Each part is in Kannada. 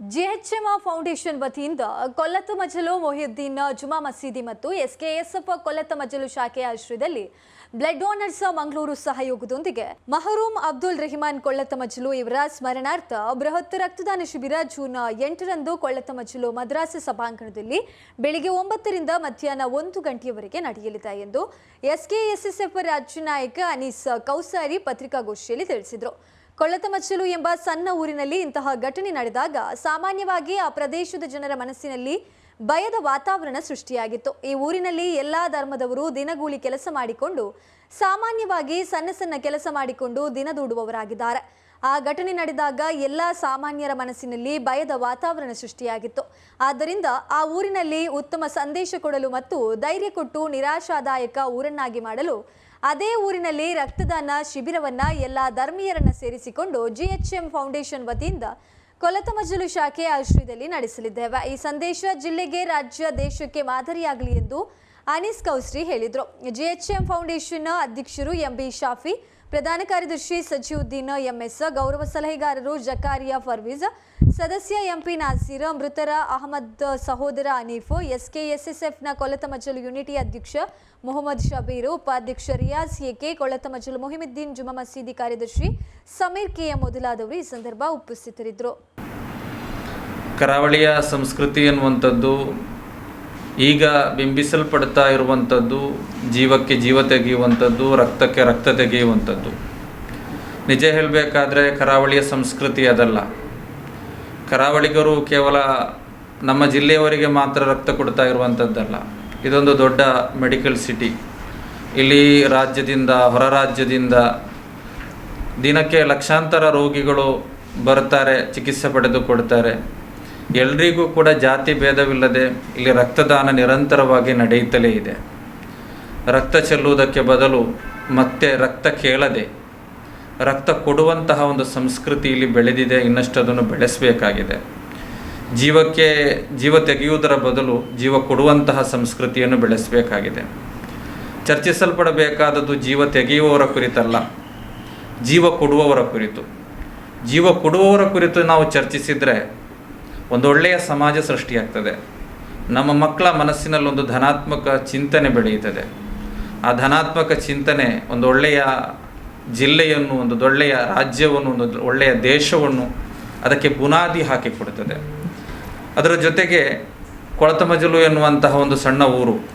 ಜಿಎಚ್ಎಂ ಫೌಂಡೇಶನ್ ವತಿಯಿಂದ ಕೊಲ್ಲತ್ತ ಮಜಲು ಮೊಹಿಯುದ್ದೀನ್ ಜುಮಾ ಮಸೀದಿ ಮತ್ತು ಎಸ್ಕೆಎಸ್ಎಫ್ ಕೊಲ್ಲತ್ತ ಮಜಲು ಶಾಖೆಯ ಆಶ್ರಯದಲ್ಲಿ ಬ್ಲಡ್ ಡೋನರ್ಸ್ ಮಂಗಳೂರು ಸಹಯೋಗದೊಂದಿಗೆ ಮಹರೂಮ್ ಅಬ್ದುಲ್ ರೆಹಮಾನ್ ಕೊಳ್ಳತ್ತ ಮಜಲು ಇವರ ಸ್ಮರಣಾರ್ಥ ಬೃಹತ್ ರಕ್ತದಾನ ಶಿಬಿರ ಜೂನ್ ಎಂಟರಂದು ಕೊಳ್ಳತ್ತ ಮಜಲು ಮದ್ರಾಸ್ ಸಭಾಂಗಣದಲ್ಲಿ ಬೆಳಿಗ್ಗೆ ಒಂಬತ್ತರಿಂದ ಮಧ್ಯಾಹ್ನ ಒಂದು ಗಂಟೆಯವರೆಗೆ ನಡೆಯಲಿದೆ ಎಂದು ಎಸ್ಕೆಎಸ್ಎಸ್ಎಫ್ ರಾಜ್ಯ ನಾಯಕ ಅನೀಸ್ ಕೌಸಾರಿ ಪತ್ರಿಕಾಗೋಷ್ಠಿಯಲ್ಲಿ ತಿಳಿಸಿದರು. ಕೊಳ್ಳತಮಚ್ಚಲು ಎಂಬ ಸಣ್ಣ ಊರಿನಲ್ಲಿ ಇಂತಹ ಘಟನೆ ನಡೆದಾಗ ಸಾಮಾನ್ಯವಾಗಿ ಆ ಪ್ರದೇಶದ ಜನರ ಮನಸ್ಸಿನಲ್ಲಿ ಭಯದ ವಾತಾವರಣ ಸೃಷ್ಟಿಯಾಗಿತ್ತು. ಈ ಊರಿನಲ್ಲಿ ಎಲ್ಲಾ ಧರ್ಮದವರು ದಿನಗೂಲಿ ಕೆಲಸ ಮಾಡಿಕೊಂಡು, ಸಾಮಾನ್ಯವಾಗಿ ಸಣ್ಣ ಸಣ್ಣ ಕೆಲಸ ಮಾಡಿಕೊಂಡು ದಿನ ದೂಡುವವರಾಗಿದ್ದಾರೆ. ಆ ಘಟನೆ ನಡೆದಾಗ ಎಲ್ಲ ಸಾಮಾನ್ಯರ ಮನಸ್ಸಿನಲ್ಲಿ ಭಯದ ವಾತಾವರಣ ಸೃಷ್ಟಿಯಾಗಿತ್ತು. ಆದ್ದರಿಂದ ಆ ಊರಿನಲ್ಲಿ ಉತ್ತಮ ಸಂದೇಶ ಕೊಡಲು ಮತ್ತು ಧೈರ್ಯ ಕೊಟ್ಟು ನಿರಾಶಾದಾಯಕ ಊರನ್ನಾಗಿ ಮಾಡಲು ಅದೇ ಊರಿನಲ್ಲಿ ರಕ್ತದಾನ ಶಿಬಿರವನ್ನ ಎಲ್ಲ ಧರ್ಮೀಯರನ್ನ ಸೇರಿಸಿಕೊಂಡು ಜಿಎಚ್ಎಂ ಫೌಂಡೇಶನ್ ವತಿಯಿಂದ ಕೊಲತಮಜಲು ಶಾಖೆ ಆಶ್ರಯದಲ್ಲಿ ನಡೆಸಲಿದ್ದೇವೆ. ಈ ಸಂದೇಶ ಜಿಲ್ಲೆಗೆ, ರಾಜ್ಯ, ದೇಶಕ್ಕೆ ಮಾದರಿಯಾಗಲಿ ಎಂದು ಅನೀಸ್ ಕೌಸ್ರಿ ಹೇಳಿದರು. ಜಿಎಚ್ಎಂ ಫೌಂಡೇಶನ್ ಅಧ್ಯಕ್ಷರು ಎಂಬಿ ಶಾಫಿ ಪ್ರಧಾನ ಕಾರ್ಯದರ್ಶಿ ಸಜಿವುದ್ದೀನ್ ಎಂಎಸ್, ಗೌರವ ಸಲಹೆಗಾರರು ಜಕಾರಿಯಾ ಫರ್ವೀಸ್ ಸದಸ್ಯ ಎಂಪಿ ನಾಸೀರ್, ಮೃತರ ಅಹಮದ್ ಸಹೋದರ ಅನೀಫ್, ಎಸ್ಕೆಎಸ್ಎಸ್ಎಫ್ನ ಕೊಲತಮಜಲು ಯೂನಿಟಿ ಅಧ್ಯಕ್ಷ ಮೊಹಮ್ಮದ್ ಶಬೀರ್, ಉಪಾಧ್ಯಕ್ಷ ರಿಯಾಜ್ ಎಕೆ ಕೊಳತಮಜಲು ಮೊಹಿಮುದ್ದೀನ್ ಜುಮಾ ಮಸೀದಿ ಕಾರ್ಯದರ್ಶಿ ಸಮೀರ್ ಕೆ ಎಂ ಮೊದಲಾದವರು ಈ ಸಂದರ್ಭ ಉಪಸ್ಥಿತರಿದ್ದರು. ಕರಾವಳಿಯ ಸಂಸ್ಕೃತಿ ಎನ್ನುವಂಥದ್ದು ಈಗ ಬಿಂಬಿಸಲ್ಪಡ್ತಾ ಇರುವಂಥದ್ದು, ಜೀವಕ್ಕೆ ಜೀವ ತೆಗೆಯುವಂಥದ್ದು, ರಕ್ತಕ್ಕೆ ರಕ್ತ ತೆಗೆಯುವಂಥದ್ದು. ನಿಜ ಹೇಳಬೇಕಾದ್ರೆ ಕರಾವಳಿಯ ಸಂಸ್ಕೃತಿ ಅದಲ್ಲ. ಕರಾವಳಿಗರು ಕೇವಲ ನಮ್ಮ ಜಿಲ್ಲೆಯವರಿಗೆ ಮಾತ್ರ ರಕ್ತ ಕೊಡ್ತಾ ಇರುವಂಥದ್ದಲ್ಲ. ಇದೊಂದು ದೊಡ್ಡ ಮೆಡಿಕಲ್ ಸಿಟಿ. ಇಲ್ಲಿ ರಾಜ್ಯದಿಂದ, ಹೊರ ರಾಜ್ಯದಿಂದ ದಿನಕ್ಕೆ ಲಕ್ಷಾಂತರ ರೋಗಿಗಳು ಬರ್ತಾರೆ, ಚಿಕಿತ್ಸೆ ಪಡೆದುಕೊಡ್ತಾರೆ ಎಲ್ರಿಗೂ ಕೂಡ ಜಾತಿ ಭೇದವಿಲ್ಲದೆ ಇಲ್ಲಿ ರಕ್ತದಾನ ನಿರಂತರವಾಗಿ ನಡೆಯುತ್ತಲೇ ಇದೆ. ರಕ್ತ ಚೆಲ್ಲುವುದಕ್ಕೆ ಬದಲು ಮತ್ತೆ ರಕ್ತ ಕೇಳದೆ, ರಕ್ತ ಕೊಡುವಂತಹ ಒಂದು ಸಂಸ್ಕೃತಿ ಇಲ್ಲಿ ಬೆಳೆದಿದೆ, ಇನ್ನಷ್ಟು ಅದನ್ನು ಬೆಳೆಸಬೇಕಾಗಿದೆ. ಜೀವಕ್ಕೆ, ಜೀವ ತೆಗೆಯುವುದರ ಬದಲು ಜೀವ ಕೊಡುವಂತಹ ಸಂಸ್ಕೃತಿಯನ್ನು ಬೆಳೆಸಬೇಕಾಗಿದೆ. ಚರ್ಚಿಸಲ್ಪಡಬೇಕಾದದ್ದು ಜೀವ ತೆಗೆಯುವವರ ಕುರಿತಲ್ಲ, ಜೀವ ಕೊಡುವವರ ಕುರಿತು. ಜೀವ ಕೊಡುವವರ ಕುರಿತು ನಾವು ಚರ್ಚಿಸಿದರೆ ಒಂದೊಳ್ಳೆಯ ಸಮಾಜ ಸೃಷ್ಟಿಯಾಗ್ತದೆ. ನಮ್ಮ ಮಕ್ಕಳ ಮನಸ್ಸಿನಲ್ಲಿ ಒಂದು ಧನಾತ್ಮಕ ಚಿಂತನೆ ಬೆಳೆಯುತ್ತದೆ. ಆ ಧನಾತ್ಮಕ ಚಿಂತನೆ ಒಂದು ಒಳ್ಳೆಯ ಜಿಲ್ಲೆಯನ್ನು, ಒಂದು ಒಳ್ಳೆಯ ರಾಜ್ಯವನ್ನು, ಒಂದು ಒಳ್ಳೆಯ ದೇಶವನ್ನು ಅದಕ್ಕೆ ಬುನಾದಿ ಹಾಕಿಕೊಡುತ್ತದೆ ಅದರ ಜೊತೆಗೆ ಕೊಳತಮಜಲು ಎನ್ನುವಂತಹ ಒಂದು ಸಣ್ಣ ಊರು,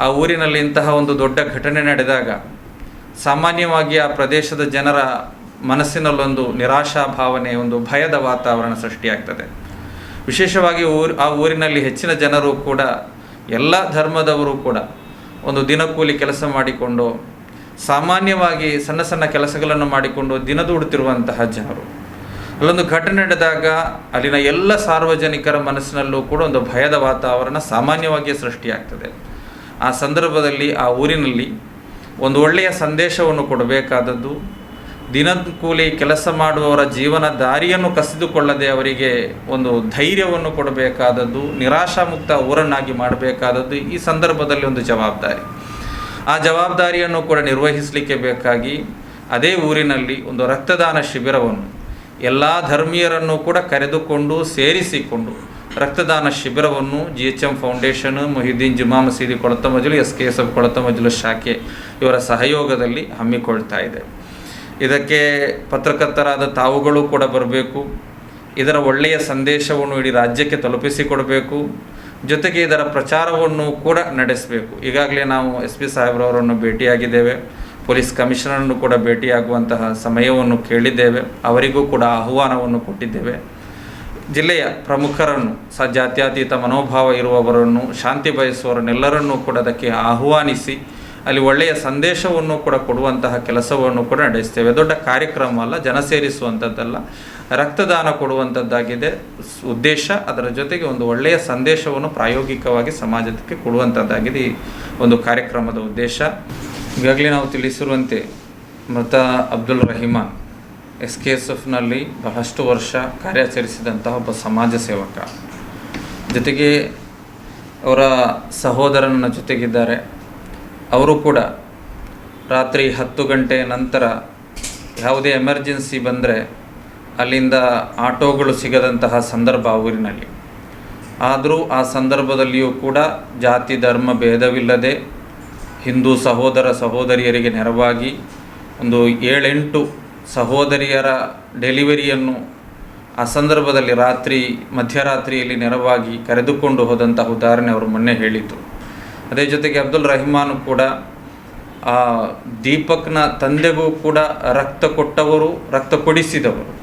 ಆ ಊರಿನಲ್ಲಿ ಇಂತಹ ಒಂದು ದೊಡ್ಡ ಘಟನೆ ನಡೆದಾಗ ಸಾಮಾನ್ಯವಾಗಿ ಆ ಪ್ರದೇಶದ ಜನರ ಮನಸ್ಸಿನಲ್ಲೊಂದು ನಿರಾಶಾ ಭಾವನೆ, ಒಂದು ಭಯದ ವಾತಾವರಣ ಸೃಷ್ಟಿಯಾಗ್ತದೆ. ವಿಶೇಷವಾಗಿ ಊರು, ಆ ಊರಿನಲ್ಲಿ ಹೆಚ್ಚಿನ ಜನರು ಕೂಡ, ಎಲ್ಲ ಧರ್ಮದವರು ಕೂಡ ಒಂದು ದಿನಕೂಲಿ ಕೆಲಸ ಮಾಡಿಕೊಂಡು, ಸಾಮಾನ್ಯವಾಗಿ ಸಣ್ಣ ಸಣ್ಣ ಕೆಲಸಗಳನ್ನು ಮಾಡಿಕೊಂಡು ದಿನದೂಡುತ್ತಿರುವಂತಹ ಜನರು. ಅಲ್ಲೊಂದು ಘಟನೆ ನಡೆದಾಗ ಅಲ್ಲಿನ ಎಲ್ಲ ಸಾರ್ವಜನಿಕರ ಮನಸ್ಸಿನಲ್ಲೂ ಕೂಡ ಒಂದು ಭಯದ ವಾತಾವರಣ ಸಾಮಾನ್ಯವಾಗಿಯೇ ಸೃಷ್ಟಿಯಾಗ್ತದೆ. ಆ ಸಂದರ್ಭದಲ್ಲಿ ಆ ಊರಿನಲ್ಲಿ ಒಂದು ಒಳ್ಳೆಯ ಸಂದೇಶವನ್ನು ಕೊಡಬೇಕಾದದ್ದು ದಿನಕೂಲಿ ಕೆಲಸ ಮಾಡುವವರ ಜೀವನ ದಾರಿಯನ್ನು ಕಸಿದುಕೊಳ್ಳದೆ ಅವರಿಗೆ ಒಂದು ಧೈರ್ಯವನ್ನು ಕೊಡಬೇಕಾದದ್ದು, ನಿರಾಶಾಮುಕ್ತ ಊರನ್ನಾಗಿ ಮಾಡಬೇಕಾದದ್ದು ಈ ಸಂದರ್ಭದಲ್ಲಿ ಒಂದು ಜವಾಬ್ದಾರಿ. ಆ ಜವಾಬ್ದಾರಿಯನ್ನು ಕೂಡ ನಿರ್ವಹಿಸಲಿಕ್ಕೆ ಬೇಕಾಗಿ ಅದೇ ಊರಿನಲ್ಲಿ ಒಂದು ರಕ್ತದಾನ ಶಿಬಿರವನ್ನು ಎಲ್ಲ ಧರ್ಮೀಯರನ್ನು ಕೂಡ ಕರೆದುಕೊಂಡು ಸೇರಿಸಿಕೊಂಡು ರಕ್ತದಾನ ಶಿಬಿರವನ್ನು G H M foundation, Mohiddeen Juma Masjid Kolatha Majalu, S K S F Kolatha Majalu ಶಾಖೆ ಇವರ ಸಹಯೋಗದಲ್ಲಿ ಹಮ್ಮಿಕೊಳ್ತಾ ಇದೆ. ಇದಕ್ಕೆ ಪತ್ರಕರ್ತರಾದ ತಾವುಗಳು ಕೂಡ ಬರಬೇಕು. ಇದರ ಒಳ್ಳೆಯ ಸಂದೇಶವನ್ನು ಇಡೀ ರಾಜ್ಯಕ್ಕೆ ತಲುಪಿಸಿಕೊಡಬೇಕು. ಜೊತೆಗೆ ಇದರ ಪ್ರಚಾರವನ್ನು ಕೂಡ ನಡೆಸಬೇಕು. ಈಗಾಗಲೇ ನಾವು ಎಸ್ ಪಿ ಸಾಹೇಬ್ರವರನ್ನು ಭೇಟಿಯಾಗಿದ್ದೇವೆ. ಪೊಲೀಸ್ ಕಮಿಷನರನ್ನು ಕೂಡ ಭೇಟಿಯಾಗುವಂತಹ ಸಮಯವನ್ನು ಕೇಳಿದ್ದೇವೆ. ಅವರಿಗೂ ಕೂಡ ಆಹ್ವಾನವನ್ನು ಕೊಟ್ಟಿದ್ದೇವೆ. ಜಿಲ್ಲೆಯ ಪ್ರಮುಖರನ್ನು, ಸ ಜಾತ್ಯತೀತ ಮನೋಭಾವ ಇರುವವರನ್ನು, ಶಾಂತಿ ಬಯಸುವವರನ್ನೆಲ್ಲರನ್ನೂ ಕೂಡ ಅದಕ್ಕೆ ಆಹ್ವಾನಿಸಿ ಅಲ್ಲಿ ಒಳ್ಳೆಯ ಸಂದೇಶವನ್ನು ಕೂಡ ಕೊಡುವಂತಹ ಕೆಲಸವನ್ನು ಕೂಡ ನಡೆಸ್ತೇವೆ. ದೊಡ್ಡ ಕಾರ್ಯಕ್ರಮ ಅಲ್ಲ, ಜನ ಸೇರಿಸುವಂಥದ್ದಲ್ಲ. ರಕ್ತದಾನ ಕೊಡುವಂಥದ್ದಾಗಿದೆ. ಉದ್ದೇಶ, ಅದರ ಜೊತೆಗೆ ಒಂದು ಒಳ್ಳೆಯ ಸಂದೇಶವನ್ನು ಪ್ರಾಯೋಗಿಕವಾಗಿ ಸಮಾಜಕ್ಕೆ ಕೊಡುವಂಥದ್ದಾಗಿದೆ ಈ ಒಂದು ಕಾರ್ಯಕ್ರಮದ ಉದ್ದೇಶ. ಈಗಾಗಲೇ ನಾವು ತಿಳಿಸಿರುವಂತೆ ಮೃತ Abdul Rahiman S K S ಎಫ್ನಲ್ಲಿ ಬಹಳಷ್ಟು ವರ್ಷ ಕಾರ್ಯಾಚರಿಸಿದಂತಹ ಒಬ್ಬ ಸಮಾಜ ಸೇವಕ. ಜೊತೆಗೆ ಅವರ ಸಹೋದರನ ಜೊತೆಗಿದ್ದಾರೆ. ಅವರು ಕೂಡ ರಾತ್ರಿ ಹತ್ತು ಗಂಟೆ ನಂತರ ಯಾವುದೇ ಎಮರ್ಜೆನ್ಸಿ ಬಂದರೆ ಅಲ್ಲಿಂದ ಆಟೋಗಳು ಸಿಗದಂತಹ ಸಂದರ್ಭ ಊರಿನಲ್ಲಿ. ಆದರೂ ಆ ಸಂದರ್ಭದಲ್ಲಿಯೂ ಕೂಡ ಜಾತಿ, ಧರ್ಮ ಭೇದವಿಲ್ಲದೆ ಹಿಂದೂ ಸಹೋದರ ಸಹೋದರಿಯರಿಗೆ ನೆರವಾಗಿ ಒಂದು ಏಳೆಂಟು ಸಹೋದರಿಯರ ಡೆಲಿವರಿಯನ್ನು ಆ ಸಂದರ್ಭದಲ್ಲಿ ರಾತ್ರಿ ಮಧ್ಯರಾತ್ರಿಯಲ್ಲಿ ನೆರವಾಗಿ ಕರೆದುಕೊಂಡು ಹೋದಂತಹ ಉದಾಹರಣೆ ಅವರು ಮೊನ್ನೆ ಹೇಳಿದ್ದು. ಅದೇ ಜೊತೆಗೆ ಅಬ್ದುಲ್ ರಹಿಮಾನ್ ಕೂಡ, ಆ, ದೀಪಕ್ನ ತಂದೆಗೂ ಕೂಡ ರಕ್ತ ಕೊಟ್ಟವರು, ರಕ್ತ ಕೊಡಿಸಿದವರು.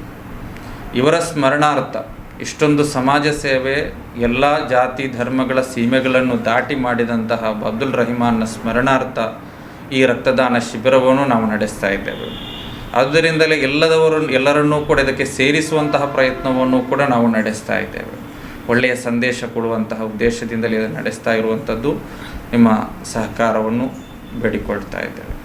ಇವರ ಸ್ಮರಣಾರ್ಥ ಇಷ್ಟೊಂದು ಸಮಾಜ ಸೇವೆ ಎಲ್ಲ ಜಾತಿ, ಧರ್ಮಗಳ ಸೀಮೆಗಳನ್ನು ದಾಟಿ ಮಾಡಿದಂತಹ ಅಬ್ದುಲ್ ರಹಿಮಾನ್ನ ಸ್ಮರಣಾರ್ಥ ಈ ರಕ್ತದಾನ ಶಿಬಿರವನ್ನು ನಾವು ನಡೆಸ್ತಾ ಇದ್ದೇವೆ. ಆದ್ದರಿಂದಲೇ ಎಲ್ಲದವರು ಎಲ್ಲರನ್ನೂ ಕೂಡ ಇದಕ್ಕೆ ಸೇರಿಸುವಂತಹ ಪ್ರಯತ್ನವನ್ನು ಕೂಡ ನಾವು ನಡೆಸ್ತಾ ಇದ್ದೇವೆ. ಒಳ್ಳೆಯ ಸಂದೇಶ ಕೊಡುವಂತಹ ಉದ್ದೇಶದಿಂದಲೇ ನಡೆಸ್ತಾ ಇರುವಂಥದ್ದು. ನಿಮ್ಮ ಸಹಕಾರವನ್ನು ಬೇಡಿಕೊಳ್ತಾ ಇದ್ದೇವೆ.